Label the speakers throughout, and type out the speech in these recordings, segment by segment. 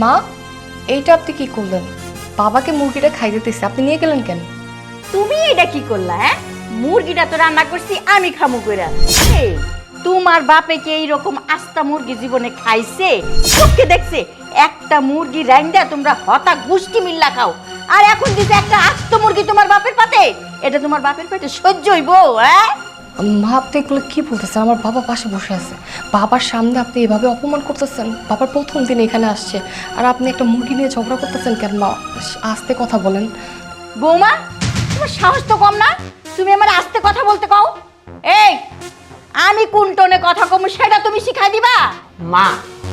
Speaker 1: মা, এইটা আপনি কি করলেন? বাবাকে মুরগিটা খাই দিতেছে, আপনি নিয়ে গেলেন কেন?
Speaker 2: তুমি এটা কি করলা হ্যাঁ? মুরগিটা তো রান্না করছি, আমি খামু কইরা। তোমার বাপে কি এইরকম আস্তা মুরগি জীবনে খাইছে? চোখে দেখছে, একটা মুরগি রাইন্দা তোমরা হতা গুষ্টি মিল্লা খাও, আর এখন দিছে একটা আস্ত মুরগি তোমার বাপের পাতে। এটা তোমার বাপের পেটে সহ্য হইব হ্যাঁ?
Speaker 1: মা আপনি এগুলো কি বলতেছেন আমার বাবা পাশে বসে আছে। বাবার সামনে আপনি এভাবে অপমান করতেছেন? বাবার প্রথম দিন এখানে আসছে। আর আপনি একটা মুরগি নিয়ে ঝগড়া করতেছেন কেন? মা আস্তে কথা বলেন।
Speaker 2: বৌমা তোমার সাহস তো কম না। তুমি আমার আস্তে কথা বলতে কও। এই আমি কোন টোনে কথা কম সেটা তুমি শিখাই দিবা?
Speaker 3: মা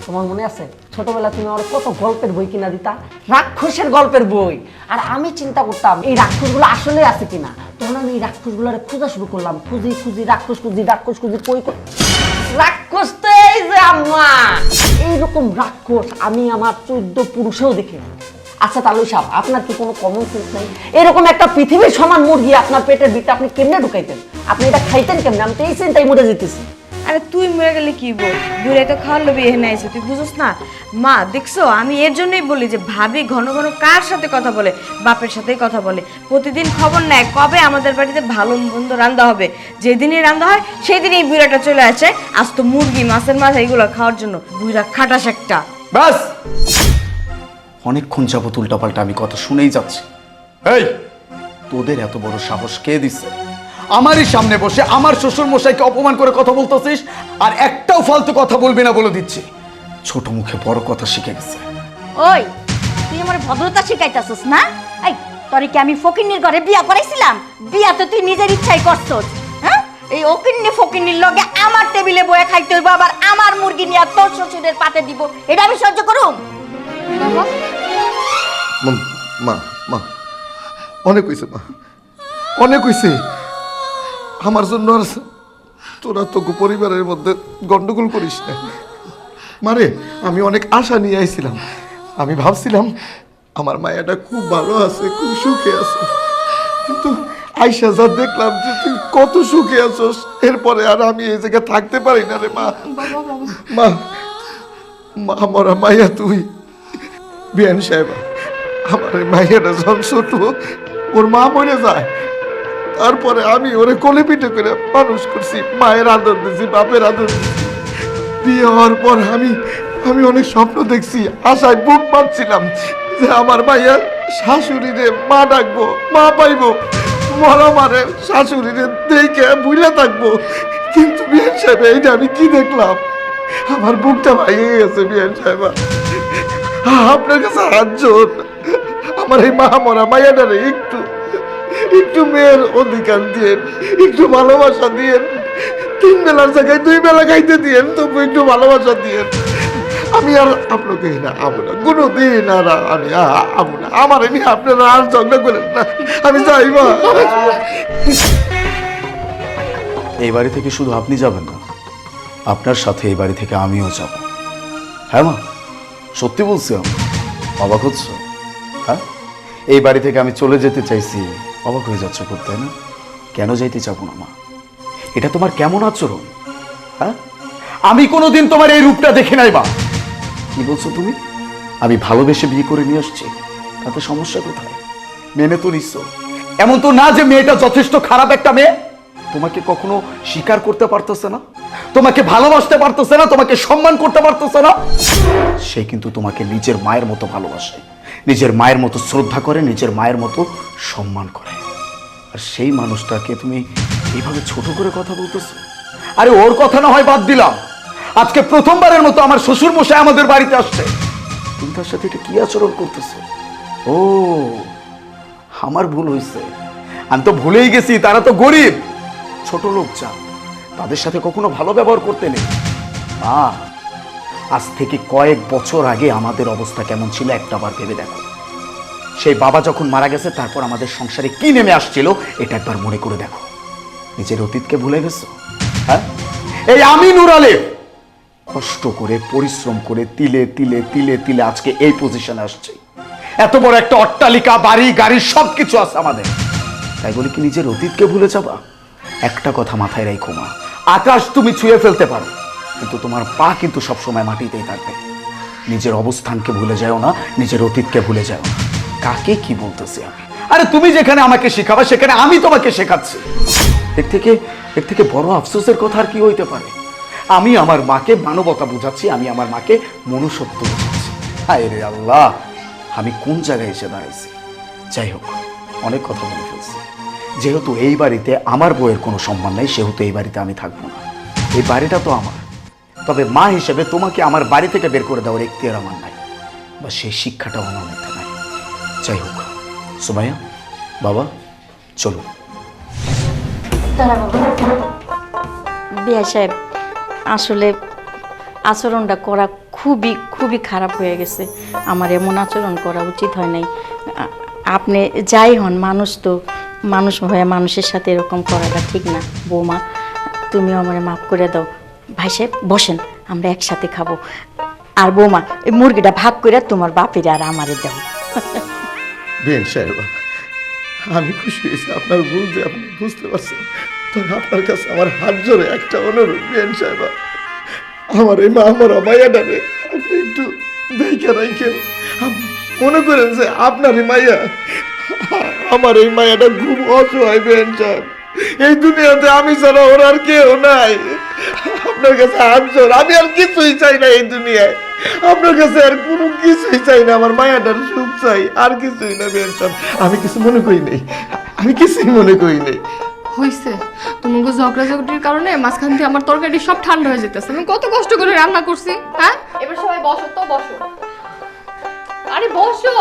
Speaker 3: তোমার মনে আছে? ছোটবেলা তুমি আমার কত গল্পের বই কিনা দিতা? রাক্ষসের গল্পের বই। আর আমি চিন্তা করতাম এই রাক্ষসগুলো আসলে আছে কিনা? তখন আমি এই রাক্ষসগুলোরে খোঁজা শুরু করলাম। খুঁজি খুঁজি, রাক্ষস খুঁজি রাক্ষস খুঁজি, কই কই? রাক্ষস তো এই যে আম্মা এইরকম রাক্ষস আমি আমার চোদ্দ পুরুষেও দেখি আচ্ছা তালু সাহেব আপনার কি কোনো কমন সেন্স নেই? এরকম একটা পৃথিবীর সমান মুরগি আপনার পেটের ভিতরে আপনি কেমনে ঢুকাইতেন? আপনি এটা খাইতেন কেমনে? আমি তো এই চিন্তাই মরে যেতেছি।
Speaker 4: আরে তুই মরে গেলে কি বল? দূরে তো খাওয়ার লোভে এখানে আইছে তুই বুঝোস না? মা দেখছ আমি এর জন্যই বলি যে ভাবি ঘন ঘন কার সাথে কথা বলে বাপের সাথেই কথা বলে। প্রতিদিন খবর নেয় কবে আমাদের বাড়িতে ভালো মন্দ রান্না হবে। যেদিনই রান্না হয় সেই দিনই বুড়াটা চলে আসে আজ তো মুরগি মাছের মাছ এগুলো খাওয়ার জন্য। বুড়া খাটাস একটা।
Speaker 5: ব্যাস অনেকক্ষণ যাবত উল্টাপাল্টা আমি কথা শুনেই যাচ্ছি। এই! তোদের এত বড় সাহস কে দিচ্ছে আমারই সামনে বসে আমার শ্বশুর মশাইকে অপমান করে কথা বলতেছিস আর একটাও ফালতু কথা বলবি না বলে দিচ্ছি। ছোট মুখে বড় কথা শিখে গেছে।
Speaker 2: ওই তুই আমার ভদ্রতা শিখাইতাছস না? এই তোরে কি আমি ফকিন্নির ঘরে বিয়া করাইছিলাম? বিয়া তো তুই নিজের ইচ্ছাই করছস হ্যাঁ? এই ওকিন্নি ফকিন্নির লগে আমার টেবিলে বয়ে খাইতে হইব আবার আমার মুরগি নিয়ে তোর শ্বশুরের পাতে দিব এটা আমি সহ্য করুম?
Speaker 6: মা মা মা অনেক হয়েছে মা অনেক হয়েছে আমার জন্য আর তোরা তো পরিবারের মধ্যে গন্ডগোল করিস না। মারে, আমি অনেক আশা নিয়ে আইছিলাম। আমি ভাবছিলাম আমার মায়াটা খুব ভালো আছে, খুব সুখে আছে। কিন্তু আইসা যা দেখলাম যে তুই কত সুখে আছস, এরপরে আর আমি এই জায়গায় থাকতে পারি না রে মা। মা মা, মরা মাইয়া তুই। বিয়ান সাহেব, আমার মাইয়াটা যখন ছোট ওর মা মরে যায়। তারপরে আমি ওরে কোলে পিঠে করে মানুষ করছি, মায়ের আদর দিছি, বাপের আদর দিছি। বিয়ে হওয়ার পর আমি আমি অনেক স্বপ্ন দেখছি, আশায় বুক পাচ্ছিলাম যে আমার মাইয়া শাশুড়িরে মা ডাকবো, মা পাইবো, মরা মারে শাশুড়িরে দেখে ভুলে থাকব। কিন্তু বিয়ান সাহেব, এইটা আমি কি দেখলাম? আমার বুকটা ভাইয়ে গেছে বিয়ান সাহেব। আপনার কাছে হাত আমার এই মা মরা মায়াটারে একটু একটু মেয়ের অধিকার দিয়ে একটু ভালোবাসা দিয়ে তিন বেলার জায়গায় দুই বেলা খাইতে দিয়েন, তবু একটু ভালোবাসা দিয়ে আমি আর আপনাকে না আবো না কোনো দিন আর আমি আ- আবো না। আমার এমনি আপনারা আর ঝগড়া করেন না। আমি যাই
Speaker 5: এই বাড়ি থেকে শুধু আপনি যাবেন না, আপনার সাথে এই বাড়ি থেকে আমিও যাব। হ্যাঁ মা, সত্যি বলছি আমি, অবাক হচ্ছ? হ্যাঁ? এই বাড়ি থেকে আমি চলে যেতে চাইছি। অবাক হয়ে যাচ্ছ খুব, তাই না? কেন যাইতে চাবো না মা? এটা তোমার কেমন আচরণ? হ্যাঁ? আমি কোনোদিন তোমার এই রূপটা দেখে নাই, মা। কি বলছো তুমি? আমি ভালোবেসে বিয়ে করে নিয়ে আসছি। তাতে সমস্যা কোথায়? মেনে তো নিচ্ছ এমন তো না যে মেয়েটা যথেষ্ট খারাপ একটা মেয়ে। তোমাকে কখনো স্বীকার করতে পারতেছে না? তোমাকে ভালোবাসতে পারতেছে না? তোমাকে সম্মান করতে পারতেছে না? সে কিন্তু তোমাকে নিজের মায়ের মতো ভালোবাসে। নিজের মায়ের মতো শ্রদ্ধা করে, নিজের মায়ের মতো সম্মান করে। আর সেই মানুষটাকে তুমি এইভাবে ছোট করে কথা বলতেছো? আরে ওর কথা না হয় বাদ দিলাম। আজকে প্রথমবারের মতো আমার শ্বশুর মশাই আমাদের বাড়িতে আসছে। তুমি তার সাথে এটা কি আচরণ করতেছো? ও, আমার ভুল হয়েছে আমি তো ভুলেই গেছি, তারা তো গরিব। ছোট লোক যা, তাদের সাথে কখনো ভালো ব্যবহার করতে নেই। আজ থেকে কয়েক বছর আগে আমাদের অবস্থা কেমন ছিল একটা বার ভেবে দেখো। সেই বাবা যখন মারা গেছে, তারপর আমাদের সংসারে কি নেমে আসছিল, এটা একবার মনে করে দেখো। নিজের অতীতকে ভুলে গেছো? হ্যাঁ? এই আমি নুর আলিফ কষ্ট করে, পরিশ্রম করে, তিলে তিলে তিলে তিলে আজকে এই পজিশনে আসছে। এত বড় একটা অট্টালিকা, বাড়ি, গাড়ি সব কিছু আছে আমাদের। তাই বলে কি, নিজের অতীতকে ভুলে যাবা? একটা কথা মাথায় রাখো মা, আকাশ তুমি ছুঁয়ে ফেলতে পারো, কিন্তু তোমার পা কিন্তু সবসময় মাটিতেই থাকবে। নিজের অবস্থানকে ভুলে যাও না, নিজের অতীতকে ভুলে যাও না। কাকে কি বলতেছি আমি? আরে তুমি যেখানে আমাকে শেখাবা, সেখানে আমি তোমাকে শেখাচ্ছি। এর থেকে এর থেকে বড় আফসোসের কথা আর কি হইতে পারে? আমি আমার মাকে মানবতা বুঝাচ্ছি, আমি আমার মাকে মনুষ্যত্ব বুঝাচ্ছি। হায় রে আল্লাহ, আমি কোন জায়গায় এসে দাঁড়াইছি? যাই হোক, অনেক কথা বলে ফেলছি। যেহেতু এই বাড়িতে আমার বইয়ের কোনো সম্মান নেই, সেহেতু এই বাড়িতে আমি থাকব না। এই বাড়িটা তো আমার। তবে মা হিসেবে তোমাকে আমার বাড়ি থেকে বের করে দেওয়ার এখতিয়ার আমার নাই। বা সেই শিক্ষাটাও আমার মধ্যে যাই হোক, সুমাইয়া, বাবা, চলো।
Speaker 7: বিয়া সাহেব, আসলে আচরণটা করা খুবই খুবই খারাপ হয়ে গেছে। আমার এমন আচরণ করা উচিত হয় নাই। আপনি যাই হন, মানুষ তো, মানুষ হয়ে মানুষের সাথে এরকম করাটা ঠিক না, বৌমা। তুমি আমার মাফ করে দাও। ভাই সাহেব, বসেন, আমরা একসাথে খাব। আর বৌমা, এই মুরগিটা ভাগ করে তোমার বাপের আর আমারে দাও।
Speaker 6: সাহেব, আমি খুশি হয়েছি। আপনার ভুল যে আপনি বুঝতে পারছেন, তবে আপনার কাছে আমার হাত জোরে একটা অনুরোধ সাহেব। আমার এই আপনি একটু দেখে রাখেন। মনে করেন যে আপনার এই মাইয়া, আমার এই মাইয়াটা খুব অসহায়, বেন সাহেব। এই দুনিয়াতে আমি ছাড়া ওর আর কেউ নাই। আপনার কাছে জোর আমি আর কিছুই চাই না এই দুনিয়ায়। আপনার কাছে আর কোনো কিছুই চাই না। আমার মায়াটার সুখ চাই। আর কিছুই না সাহেব আমি কিছু মনে করি নেই। আমি কিছুই মনে করি নেই।
Speaker 1: হয়েছে তোমাকে কারণে মাঝখান দিয়ে আমার তরকারি সব ঠান্ডা হয়ে যেতেছে। আমি কত কষ্ট করে রান্না করছি হ্যাঁ? এবার সবাই বসো তো, বসো। আরে বসো!